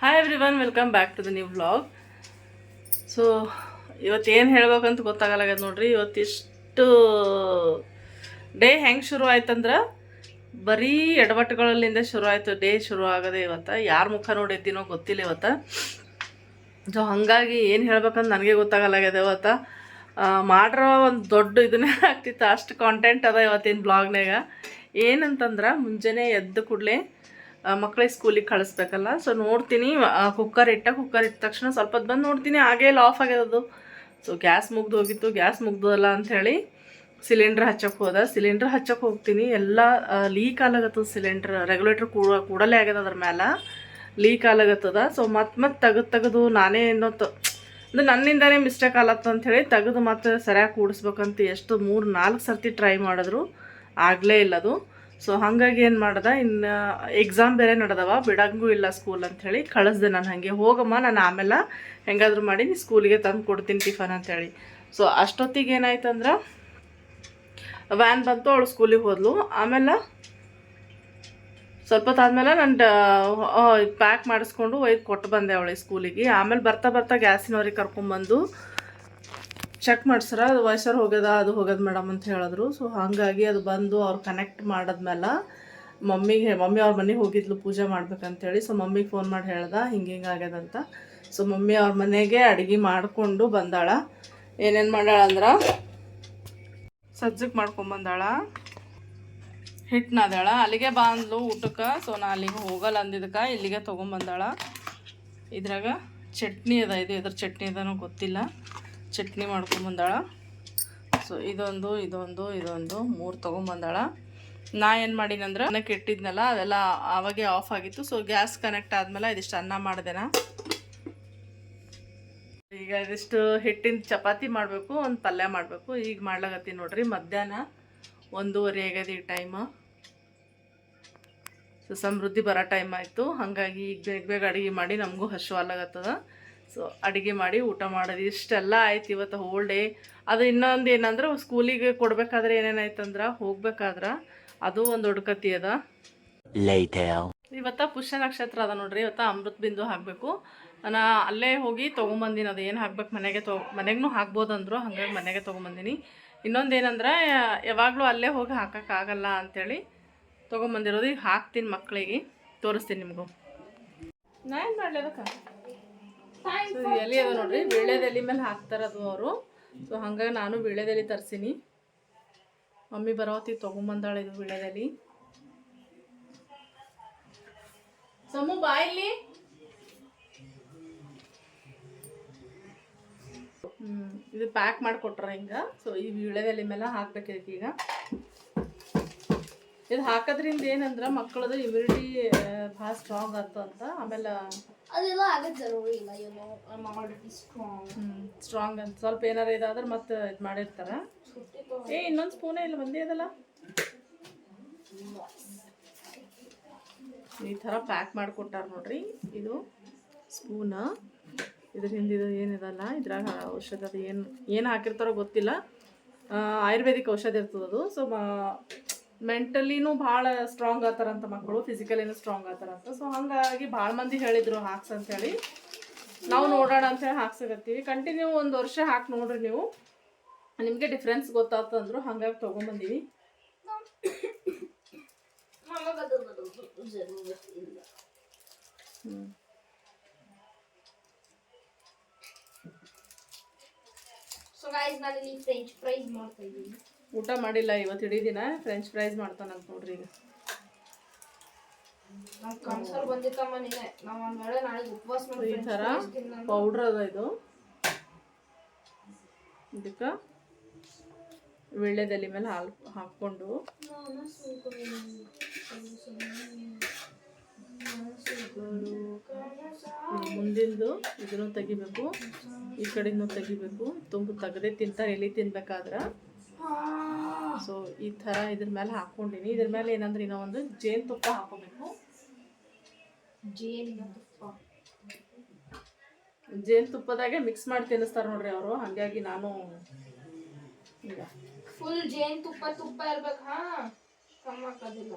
Hi everyone welcome back to the new vlog so ಇವತ್ತೇನು ಹೇಳ್ಬೇಕಂತ ಗೊತ್ತಾಗಲ್ಲಾಗ್ಯದ ನೋಡ್ರಿ. ಇವತ್ತಿಷ್ಟು ಡೇ ಹೆಂಗೆ ಶುರು ಆಯ್ತಂದ್ರೆ, ಬರೀ ಎಡವಟ್ಟುಗಳಲ್ಲಿಂದ ಶುರು ಆಯಿತು ಡೇ ಶುರು ಆಗದೆ ಇವತ್ತು. ಯಾರ ಮುಖ ನೋಡಿದ್ದೀನೋ ಗೊತ್ತಿಲ್ಲ ಇವತ್ತು. ಸೊ ಹಾಗಾಗಿ ಏನು ಹೇಳ್ಬೇಕಂತ ನನಗೆ ಗೊತ್ತಾಗಲ್ಲಾಗ್ಯದ ಇವತ್ತು. ಮಾಡಿರೋ ಒಂದು ದೊಡ್ಡ ಇದನ್ನೇ ಆಗ್ತಿತ್ತು. ಅಷ್ಟು ಕಾಂಟೆಂಟ್ ಅದ ಇವತ್ತಿನ ಬ್ಲಾಗ್ನಾಗ ಏನಂತಂದ್ರೆ, ಮುಂಜಾನೆ ಎದ್ದ ಕೂಡಲೇ ಮಕ್ಕಳಿಗೆ ಸ್ಕೂಲಿಗೆ ಕಳಿಸ್ಬೇಕಲ್ಲ? ಸೊ ನೋಡ್ತೀನಿ. ಕುಕ್ಕರ್ ಇಟ್ಟ ಕುಕ್ಕರ್ ಇಟ್ಟ ತಕ್ಷಣ ಸ್ವಲ್ಪ ಬಂದು ನೋಡ್ತೀನಿ. ಹಾಗೇ ಇಲ್ಲ ಆಫ್ ಆಗಿರೋದು ಸೊ ಗ್ಯಾಸ್ ಮುಗ್ದು ಹೋಗಿತ್ತು. ಗ್ಯಾಸ್ ಮುಗ್ದಲ್ಲ ಅಂಥೇಳಿ ಸಿಲಿಂಡ್ರ್ ಹಚ್ಚಕ್ಕೆ ಹೋದ. ಸಿಲಿಂಡ್ರ್ ಹಚ್ಚಕ್ಕೆ ಹೋಗ್ತೀನಿ. ಎಲ್ಲ ಲೀಕ್ ಆಗತ್ತದ ಸಿಲಿಂಡ್ರ್ ರೆಗ್ಯುಲೇಟ್ರ್ ಕೂಡ, ಕೂಡಲೇ ಆಗ್ಯದ ಅದ್ರ ಮೇಲೆ ಲೀಕ್ ಆಗತ್ತದ ಸೊ ಮತ್ತೆ ಮತ್ತೆ ತೆಗೆದು ತೆಗೆದು ನಾನೇ ಏನೋ ಅಂದ್ರೆ ನನ್ನಿಂದಾನೇ ಮಿಸ್ಟೇಕ್ ಆಲತ್ತ ಅಂಥೇಳಿ ತೆಗೆದು ಮತ್ತೆ ಸರಿಯಾಗಿ ಕೂಡಿಸ್ಬೇಕಂತ ಎಷ್ಟು ಮೂರು ನಾಲ್ಕು ಸರ್ತಿ ಟ್ರೈ ಮಾಡಿದ್ರು. ಆಗಲೇ ಇಲ್ಲ ಅದು ಸೊ ಹಾಗಾಗಿ ಏನು ಮಾಡ್ದೆ, ಇನ್ನು ಎಕ್ಸಾಮ್ ಬೇರೆ ನಡೆದವ, ಬಿಡಂಗೂ ಇಲ್ಲ ಸ್ಕೂಲ್ ಅಂಥೇಳಿ ಕಳಿಸ್ದೆ ನಾನು ಹಾಗೆ. ಹೋಗಮ್ಮ, ನಾನು ಆಮೇಲೆ ಹೇಗಾದರೂ ಮಾಡಿ ನೀ ಸ್ಕೂಲಿಗೆ ತಂದು ಕೊಡ್ತೀನಿ ಟಿಫನ್ ಅಂಥೇಳಿ ಸೊ ಅಷ್ಟೊತ್ತಿಗೆ ಏನಾಯ್ತಂದ್ರೆ ವ್ಯಾನ್ ಬಂತು, ಅವಳು ಸ್ಕೂಲಿಗೆ ಹೋದ್ಲು. ಆಮೇಲೆ ಸ್ವಲ್ಪ ಹೊತ್ತಾದ್ಮೇಲೆ ನಾನು ಪ್ಯಾಕ್ ಮಾಡಿಸ್ಕೊಂಡು ಒಯ್ದು ಕೊಟ್ಟು ಬಂದೆ ಅವಳಿಗೆ ಸ್ಕೂಲಿಗೆ ಆಮೇಲೆ ಬರ್ತಾ ಬರ್ತಾ ಗ್ಯಾಸಿನವ್ರಿಗೆ ಕರ್ಕೊಂಬಂದು ಚೆಕ್ ಮಾಡ್ಸ್ರ? ಅದು ವಯಸ್ಸರ್ ಹೋಗ್ಯದ? ಅದು ಹೋಗ್ಯದ ಮೇಡಮ್ ಅಂತ ಹೇಳಿದ್ರು. ಸೊ ಹಾಗಾಗಿ ಅದು ಬಂದು ಅವ್ರು ಕನೆಕ್ಟ್ ಮಾಡಿದ್ಮೇಲೆ ಮಮ್ಮಿಗೆ, ಮಮ್ಮಿ ಅವ್ರ ಮನೆಗೆ ಹೋಗಿದ್ಲು ಪೂಜೆ ಮಾಡ್ಬೇಕಂತೇಳಿ. ಸೊ ಮಮ್ಮಿಗೆ ಫೋನ್ ಮಾಡಿ ಹೇಳ್ದ, ಹಿಂಗೆ ಹಿಂಗೆ ಆಗ್ಯದಂತ ಸೊ ಮಮ್ಮಿ ಅವ್ರ ಮನೆಗೆ ಅಡುಗೆ ಮಾಡಿಕೊಂಡು ಬಂದಾಳ. ಏನೇನು ಮಾಡ್ಯಾಳ ಅಂದ್ರೆ? ಸಜ್ಜಕ್ಕೆ ಮಾಡ್ಕೊಂಬಂದಾಳ ಹಿಟ್ಟು ನಾದ್ಯಾಳ. ಅಲ್ಲಿಗೆ ಬಾ ಅಂದ್ಲು ಊಟಕ್ಕೆ. ಸೊ ನಾ ಅಲ್ಲಿಗೆ ಹೋಗಲ್ಲ ಅಂದಿದ್ದಕ್ಕೆ. ಇಲ್ಲಿಗೆ ತೊಗೊಂಬಂದಾಳ ಇದ್ರಾಗ ಚಟ್ನಿ ಅದ. ಇದು ಇದ್ರ ಚಟ್ನಿ ಅದನೋ ಗೊತ್ತಿಲ್ಲ. ಚಟ್ನಿ ಮಾಡ್ಕೊಂಬಂದಾಳ ಸೊ ಇದೊಂದು ಇದೊಂದು ಇದೊಂದು ಮೂರು ತೊಗೊಂಬಂದಾಳ ನಾ ಏನು ಮಾಡಿನಂದ್ರೆ ಅನ್ನಕ್ಕೆ ಇಟ್ಟಿದ್ನಲ್ಲ ಅದೆಲ್ಲ ಆವಾಗೆ ಆಫ್ ಆಗಿತ್ತು. ಸೊ ಗ್ಯಾಸ್ ಕನೆಕ್ಟ್ ಆದಮೇಲೆ ಇದಿಷ್ಟು ಅನ್ನ ಮಾಡಿದೆನಾ. ಈಗ ಇದಿಷ್ಟು ಹಿಟ್ಟಿನ ಚಪಾತಿ ಮಾಡಬೇಕು, ಒಂದು ಪಲ್ಯ ಮಾಡಬೇಕು. ಈಗ ಮಾಡ್ಲಾಗತ್ತೀನಿ ನೋಡ್ರಿ, ಮಧ್ಯಾಹ್ನ ಒಂದೂವರೆ ಆಗ್ಯದ ಈ ಟೈಮು ಸೊ ಸಮೃದ್ಧಿ ಬರೋ ಟೈಮ್ ಆಯಿತು. ಹಾಗಾಗಿ ಈಗ ಬೇಗ ಬೇಗ ಅಡುಗೆ ಮಾಡಿ ನಮಗೂ ಅಲ್ಲಾಗತ್ತದ ಸೊ ಅಡುಗೆ ಮಾಡಿ ಊಟ ಮಾಡೋದು ಇಷ್ಟೆಲ್ಲ ಆಯ್ತು ಇವತ್ತು ಹೋಲ್ ಡೇ ಅದು ಇನ್ನೊಂದು ಏನಂದ್ರೆ ಸ್ಕೂಲಿಗೆ ಕೊಡ್ಬೇಕಾದ್ರೆ ಏನೇನಾಯ್ತಂದ್ರೆ ಹೋಗ್ಬೇಕಾದ್ರೆ ಅದು ಒಂದು ಕತಿ ಅದ. ಇವತ್ತ ಪುಷ್ಯ ನಕ್ಷತ್ರ ಅದ ನೋಡ್ರಿ ಇವತ್ತ ಅಮೃತ್ ಬಿಂದು ಹಾಕಬೇಕು. ನಾ ಅಲ್ಲೇ ಹೋಗಿ ತೊಗೊಂಬಂದಿನಿ ಅದು ಏನು ಹಾಕ್ಬೇಕು ಮನೆಗೆ ತೊ ಮನೆಗೂ ಹಾಕ್ಬೋದಂದ್ರು ಹಂಗಾಗಿ ಹಾಗಾಗಿ ಮನೆಗೆ ತೊಗೊಂಬಂದಿನಿ. ಇನ್ನೊಂದು ಏನಂದ್ರೆ ಯಾವಾಗಲೂ ಅಲ್ಲೇ ಹೋಗಿ ಹಾಕೋಕ್ಕಾಗಲ್ಲ ಅಂಥೇಳಿ ತೊಗೊಂಬಂದಿರೋದು ಈಗ ಹಾಕ್ತೀನಿ ಮಕ್ಕಳಿಗೆ ತೋರಿಸ್ತೀನಿ ನಿಮಗೂ. ನಾ ಏನು ಮಾಡಲಿ ಅದಕ್ಕೆ? ಸೊ ಎಲೆ ಅದ ನೋಡ್ರಿ? ವೀಳ್ಯದೆಲೆ ಮೇಲೆ ಹಾಕ್ತಾರದು ಅವರು. ಸೊ ಹಂಗಾಗಿ ನಾನು ವೀಳ್ಯದೆಲೆ ತರ್ಸೀನಿ. ಮಮ್ಮಿ ಬರೋತಿ ತೊಗೊಂಬಂದಾಳೆ ಇದು ವೀಳ್ಯದೆಲೆ ಸಮು ಬಾಯಲ್ಲಿ ಇದು ಪ್ಯಾಕ್ ಮಾಡ್ಕೊಟ್ರ ಹಿಂಗ. ಸೊ ಈ ವೀಳ್ಯದೆಲೆ ಮೇಲೆ ಹಾಕ್ಬೇಕು ಈಗ. ಇದು ಹಾಕೋದ್ರಿಂದ ಏನಂದ್ರೆ ಮಕ್ಕಳದು ಇಮ್ಯುನಿಟಿ ಭಾಳ ಸ್ಟ್ರಾಂಗ್ ಆಗ್ತದಂತ ಅಂತ. ಆಮೇಲೆ ಅದೆಲ್ಲ ಆಗದ್ ಜರೂರಿ ಇಲ್ಲ ಏನೋ. ಆಲ್ರೆಡಿ ಸ್ಟ್ರಾಂಗ್ ಸ್ಟ್ರಾಂಗ್ ಅಂತ. ಸ್ವಲ್ಪ ಏನಾರ ಇದಾದ್ರೆ ಮತ್ತೆ ಇದು ಮಾಡಿರ್ತಾರ. ಏ ಇನ್ನೊಂದು ಸ್ಪೂನೇ ಇಲ್ಲ ಒಂದೇ ಅದಲ್ಲ ಈ ಥರ ಪ್ಯಾಕ್ ಮಾಡಿಕೊಟ್ಟಾರ ನೋಡ್ರಿ. ಇದು ಸ್ಪೂನ ಇದ್ರ ಹಿಂದಿದು ಏನಿದಲ್ಲ ಇದ್ರಾಗ ಔಷಧ ಅದು ಏನು ಏನು ಹಾಕಿರ್ತಾರೋ ಗೊತ್ತಿಲ್ಲ. ಆ, ಆಯುರ್ವೇದಿಕ್ ಔಷಧ ಇರ್ತದದು ಸೊ ಮೆಂಟಲಿನೂ ಭಾಳ ಸ್ಟ್ರಾಂಗ್ ಆತಾರಂತ ಮಕ್ಕಳು ಫಿಸಿಕಲಿನೂ ಸ್ಟ್ರಾಂಗ್ ಆತಾರಂತ. ಸೊ ಹಾಗಾಗಿ ಭಾಳ ಮಂದಿ ಹೇಳಿದ್ರು ಹಾಕ್ಸ್ ಅಂತೇಳಿ. ನಾವು ನೋಡೋಣ ಅಂತೇಳಿ ಹಾಕ್ಸಕತ್ತೀವಿ ಕಂಟಿನ್ಯೂ ಒಂದು ವರ್ಷ ಹಾಕಿ ನೋಡ್ರಿ ನೀವು. ನಿಮಗೆ ಡಿಫ್ರೆನ್ಸ್ ಗೊತ್ತಾತಂದ್ರು ಹಂಗಾಗಿ ತೊಗೊಂಬಂದೀವಿ. ಸೊ ಗಾಯ್ಸ್ ನಾನು ಇಲ್ಲಿ ಫ್ರೆಂಚ್ ಫ್ರೈಸ್ ಮಾಡ್ತಾ ಇದ್ದೀನಿ. ಊಟ ಮಾಡಿಲ್ಲ ಇವತ್ತು ಇಡೀ ದಿನ. ಫ್ರೆಂಚ್ ಫ್ರೈಸ್ ಮಾಡ್ತಾನಂತ ನೋಡ್ರಿ ಈಗ. ಈ ಥರ ಪೌಡ್ರ್ ಅದ ಇದು. ಇದಕ್ಕೆ ವೀಳ್ಯದೆಲೆ ಮೇಲೆ ಹಾಲು ಹಾಕ್ಕೊಂಡು. ಮುಂದಿಂದು ಇದನ್ನು ತೆಗಿಬೇಕು. ಈ ಕಡೆನೂ ತೆಗಿಬೇಕು. ತುಂಬ ತೆಗೆದೇ ತಿಂತಾರೆ. ಎಲ್ಲಿ ತಿನ್ಬೇಕಾದ್ರೆ. ಸೊ ಈ ಥರ ಇದ್ರ ಮೇಲೆ ಹಾಕ್ಕೊಂಡಿನಿ. ಇದ್ರ ಮೇಲೆ ಏನಂದ್ರೆ ಇನ್ನೂ ಒಂದು ಜೇನುತುಪ್ಪ ಹಾಕೋಬೇಕು. ಜೇನು ತುಪ್ಪ. ಜೇನುತುಪ್ಪದಾಗೆ ಮಿಕ್ಸ್ ಮಾಡಿ ತಿನ್ನಿಸ್ತಾರೆ ನೋಡ್ರಿ ಅವರು. ಹಾಗಾಗಿ ನಾನು ಈಗ ಫುಲ್ ಜೇನುತುಪ್ಪ ತುಪ್ಪ ತುಪ್ಪ ಇರ್ಬೇಕು ಹಾ? ಕಮ್ಮಾಕೋದಿಲ್ಲ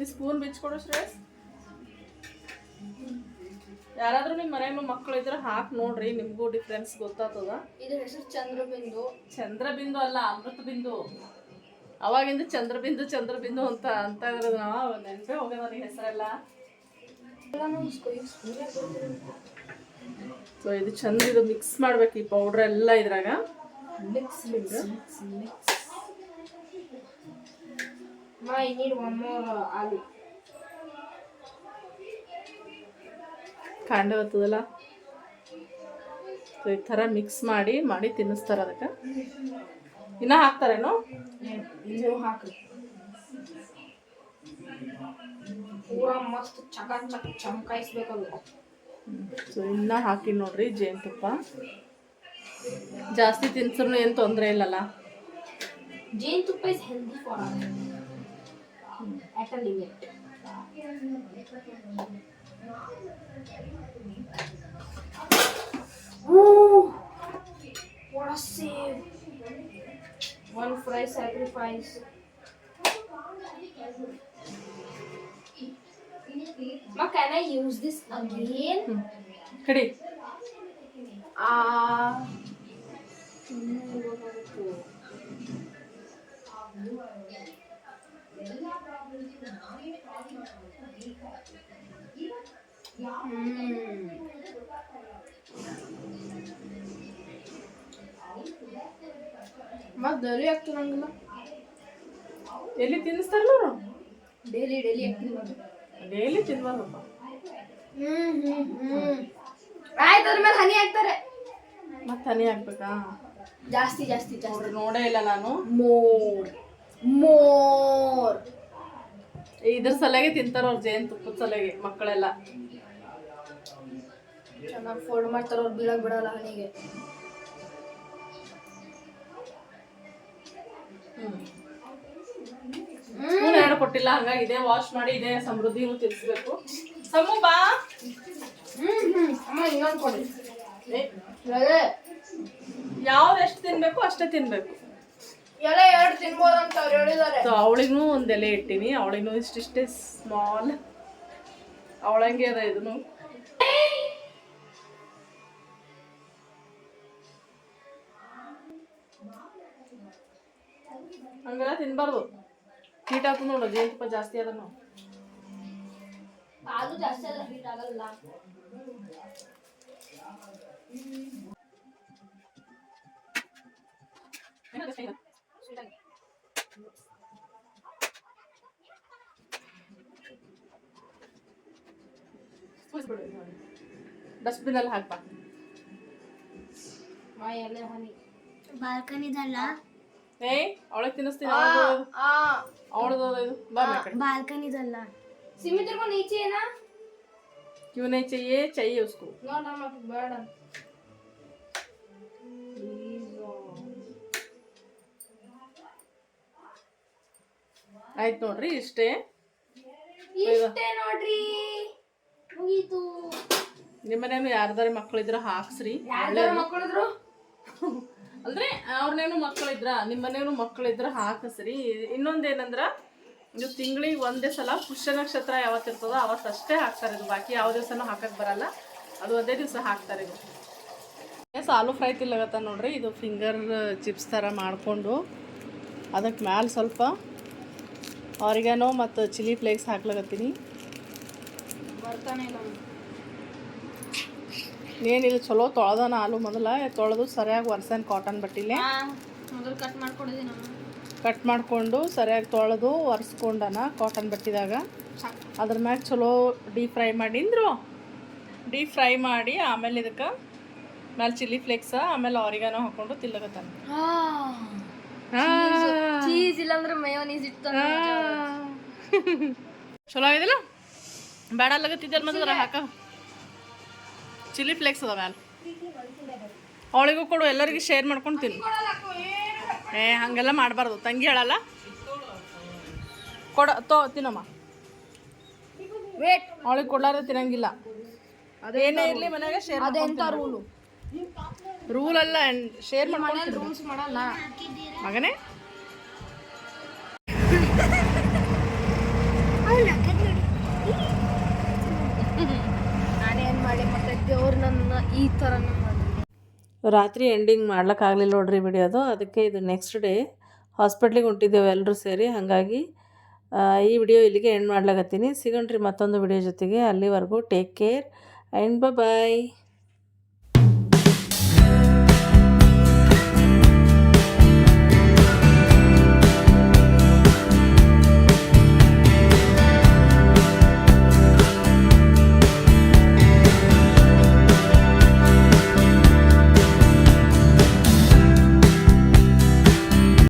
ಈ ಸ್ಪೂನ್ ಬಿಚ್ಕೊಡು ಶ್ರೇಯಸ್. ಯಾರಾದ್ರೂ ನಿಮ್ಮ ಮನೆ ಮಕ್ಕಳು ಇದ್ರೆ ಹಾಕಿ ನೋಡ್ರಿ ನಿಮಗೂ ಡಿಫ್ರೆನ್ಸ್ ಗೊತ್ತಾಗ್ತದ. ಇದ್ರ ಹೆಸರು ಚಂದ್ರಬಿಂದು. ಚಂದ್ರಬಿಂದು ಅಲ್ಲ ಅಮೃತ ಬಿಂದು ಅವಾಗಿಂದ ಚಂದ್ರಬಿಂದು ಚಂದ್ರಬಿಂದು ಅಂತ ಅಂತ ಇದ್ರ ನಾವು ನೆನಪೇ ಹೋಗ್ಯದ ನನಗೆ ಹೆಸರೆಲ್ಲ. ಸೊ ಇದು ಚಂದ ಇದು ಮಿಕ್ಸ್ ಮಾಡ್ಬೇಕು ಈ ಪೌಡ್ರ್ ಎಲ್ಲ ಇದ್ರಾಗ. Mix mix mix mix I need one more ಆಲೂ ಕಾಂಡ ಬರ್ತದಲ್ಲ ಸೊ ಈ ಥರ ಮಿಕ್ಸ್ ಮಾಡಿ ಮಾಡಿ ತಿನ್ನಿಸ್ತಾರೆ ಅದಕ್ಕೆ. ಇನ್ನ ಹಾಕ್ತಾರೇನು? ನೀವು ಹಾಕ್ರಿ. ಪೂರಾ ಮಸ್ತ್ ಚಕ ಸೊ ಇನ್ನ ಹಾಕಿ ನೋಡ್ರಿ ಜೇನುತುಪ್ಪ. ಜಾಸ್ತಿ ತಿನ್ಸ್ರು ಏನು ತೊಂದರೆ ಇಲ್ಲಲ್ಲ? ಜೇನುತುಪ್ಪ is healthy for a limit Ooh, what a save! One fry sacrifice. Ma, can I use this again? ಕಡಿ Ah. ಮತ್ತೆ ಡೈಲಿ ಆಗ್ತದೆ ನಂಗಿಲ್ಲ ಎಲ್ಲಿ ತಿನ್ನಿಸ್ತಾರಲ್ಲ ಅವರು? ಡೈಲಿ ಡೈಲಿ ಡೈಲಿ ತಿನ್ಬಾರ್ದಪ್ಪ. ಹ್ಮ್ ಹ್ಮ್ ಹ್ಮ್. ಆಯ್ತು ಅದ್ರ ಮೇಲೆ ಹನಿ ಹಾಕ್ತಾರೆ. ಮತ್ತೆ ಹನಿ ಹಾಕ್ಬೇಕಾ? ಜಾಸ್ತಿ ಜಾಸ್ತಿ ಜಾಸ್ತಿ. ನೋಡೇ ಇಲ್ಲ ನಾನು. More more. ಇದ್ರ ಸಲಗೆ ತಿಂತಾರ ಜೇನ್ ತುಪ್ಪದ ಸಲಗೆ ಮಕ್ಕಳೆಲ್ಲ. ಚೆನ್ನಾಗಿ ಫೋಲ್ಡ್ ಮಾಡ್ತಾರೆ ಅವ್ರು ಬೀಳಕ್ ಬಿಡಲ್ಲ ಹನಿಗೆ ಸ್ಪೂನ್ ಕೊಟ್ಟಿಲ್ಲ ಹಂಗಾಗಿ ಇದೆ. ವಾಶ್ ಮಾಡಿ ಇದೆ. ಸಮೃದ್ಧಿನೂ ತಿಳಿಸ್ಬೇಕು. ಸಮು ಬಾ. ಹ್ಮ್ ಹ್ಮ್. ಅಮ್ಮ ಇನ್ನೊಂದು ಕೊಡಿ. ಯಾವ್ದು ಎಷ್ಟು ತಿನ್ಬೇಕು ಅಷ್ಟೇ ತಿನ್ಬೇಕು. ಎಲೆ ಎರಡು ತಿನ್ಬೋದಂತ ಅವ್ರು ಹೇಳಿದ್ದಾರೆ. ಸೊ ಅವಳಿಗೂ ಒಂದು ಎಲೆ ಇಟ್ಟಿನಿ. ಅವಳಿಗೂ ಇಷ್ಟಿಷ್ಟೇ ಸ್ಮಾಲ್ ಅವಳಂಗೆ ಅದ ಇದನ್ನು. ಹಂಗೆಲ್ಲ ತಿನ್ಬಾರ್ದು. ಹೀಟ್ ಆಗ್ತದೆ ನೋಡು ಜೇನುತುಪ್ಪ ಜಾಸ್ತಿ ಅದ ಅದು ಜಾಸ್ತಿ ಹೀಟ್ ಆಗಲ್ಲ. ಡಸ್ಟ್ಬಿನ್ ಅಲ್ಲಿ ಹಾಕ್ಬಾ. ಬಾಲ್ಕನಿದಲ್ಲ ಏಯ್ ಅವಳಿಗೆ ತಿನ್ನಿಸ್ತೀನಿ ಆ ಅವಳದು ಇದು ಬಾ ಮೇ ಕಡೆ ಬಾಲ್ಕನಿದಲ್ಲ ಸಿಮಿ तेरे को नीचे है ना क्यों नहीं चाहिए चाहिए उसको नो नो मत ಬೇಡ ಆಯ್ತು ನೋಡ್ರಿ ಇಷ್ಟೇ ಇಷ್ಟೇ ನೋಡ್ರಿ ಮುಗೀತು ನಿಮ್ಮನೇನು ಯಾರ್ದಾರ ಮಕ್ಕಳಿದ್ರ ಹಾಕ್ಸ್ರಿ ಯಾರ್ದಾರ ಮಕ್ಕಳಿದ್ರು ಅಂದ್ರೆ ಅವ್ರನ್ನೇನು ಮಕ್ಕಳಿದ್ರ ನಿಮ್ಮನೇನು ಮಕ್ಕಳಿದ್ರ ಹಾಕಸ್ರಿ ಇನ್ನೊಂದೇನಂದ್ರ, ಇದು ತಿಂಗಳಿಗೆ ಒಂದೇ ಸಲ ಪುಷ್ಯ ನಕ್ಷತ್ರ ಯಾವತ್ತಿರ್ತದೋ ಅವತ್ತಷ್ಟೇ ಹಾಕ್ತಾರೆ ಇದು. ಬಾಕಿ ಯಾವ ದಿವಸನೂ ಹಾಕಕ್ ಬರಲ್ಲ. ಅದು ಒಂದೇ ದಿವಸ ಹಾಕ್ತಾರೆ ಇದು. ಎಸ್ ಆಲೂ ಫ್ರೈ ತಿಲ್ಲಗತ್ತ ನೋಡ್ರಿ. ಇದು ಫಿಂಗರ್ ಚಿಪ್ಸ್ ಥರ ಮಾಡಿಕೊಂಡು ಅದಕ್ಕೆ ಮ್ಯಾಲೆ ಸ್ವಲ್ಪ ಆರಿಗಾನೋ ಮತ್ತು ಚಿಲ್ಲಿ ಫ್ಲೇಕ್ಸ್ ಹಾಕ್ಲಕತ್ತೀನಿ. ಬರ್ತಾನೆ ಇಲ್ಲ ಏನಿಲ್ಲ ಚಲೋ ತೊಳೆದಾನ ಆಲೂ ಮೊದಲ. ತೊಳೆದು ಸರಿಯಾಗಿ ಒರ್ಸನ್ ಕಾಟನ್ ಬಟ್ಟಿಲೆ. ಮೊದಲು ಕಟ್ ಮಾಡಿಕೊಂಡು ಸರಿಯಾಗಿ ತೊಳೆದು ಒರೆಸ್ಕೊಂಡನ ಕಾಟನ್ ಬಟ್ಟಿದಾಗ. ಅದ್ರ ಮ್ಯಾಗ ಚಲೋ ಡೀಪ್ ಫ್ರೈ ಮಾಡಿಂದ್ರು ಡೀಪ್ ಫ್ರೈ ಮಾಡಿ ಆಮೇಲೆ ಇದಕ್ಕೆ ಮೇಲೆ ಚಿಲ್ಲಿ ಫ್ಲೇಕ್ಸ ಆಮೇಲೆ ಅವರಿಗಾನ ಹಾಕೊಂಡು ತಿಲ್ಲಗತ್ತಾನ ಚೀಸ್ ಇಲ್ಲಾಂದ್ರೆ ಮಯೋನೀಸ್ ಇಟ್ಟು ಚಲೋ ಆಗಿದಿಲ್ಲ ಬೇಡ ಲಗತ್ತಿದ್ದಲ್ಲ ಮತ್ತೆ ಹಾಕ. ಚಿಲ್ಲಿ ಫ್ಲೇಕ್ಸ್ ಅದ ಮ್ಯಾಲ ಅವಳಿಗೂ ಕೊಡು ಎಲ್ಲರಿಗೂ ಶೇರ್ ಮಾಡ್ಕೊಂಡು ತಿನ್ನು. ಏ ಹಂಗೆಲ್ಲ ಮಾಡಬಾರ್ದು. ತಂಗಿ ಹೇಳಲ್ಲ? ಕೊಡ ತೋ ತಿನ್ನಮ್ಮ. ವೇಟ್ ಅವಳಿಗೆ ಕೊಡ್ಲಾರ ತಿನ್ನಂಗಿಲ್ಲ. ಅದೇನೇ ಇರಲಿ ಮನೆಯಾಗ ಶೇರ್ ಅದೆಂತ ರೂಲು ರೂಲ್ ಅಲ್ಲ ಶೇರ್ ಮಾಡ್ಕೊಂಡು ರೂಲ್ಸ್ ಮಾಡಲ್ಲ. ಮಗನೇ? ಈ ಥರ ರಾತ್ರಿ ಎಂಡಿಂಗ್ ಮಾಡ್ಲಿಕ್ಕಾಗಲಿಲ್ಲ ನೋಡ್ರಿ ವಿಡಿಯೋದು ಅದಕ್ಕೆ ಇದು ನೆಕ್ಸ್ಟ್ ಡೇ ಹಾಸ್ಪಿಟ್ಲಿಗೆ ಹೊಂಟಿದ್ದೇವೆ ಎಲ್ಲರೂ ಸೇರಿ. ಹಾಗಾಗಿ ಈ ವಿಡಿಯೋ ಇಲ್ಲಿಗೆ ಎಂಡ್ ಮಾಡ್ಲಾಗತ್ತೀನಿ ಸಿಗಣ್ರಿ ಮತ್ತೊಂದು ವಿಡಿಯೋ ಜೊತೆಗೆ. ಅಲ್ಲಿವರೆಗೂ ಟೇಕ್ ಕೇರ್ ಆ್ಯಂಡ್ ಬಾಯ್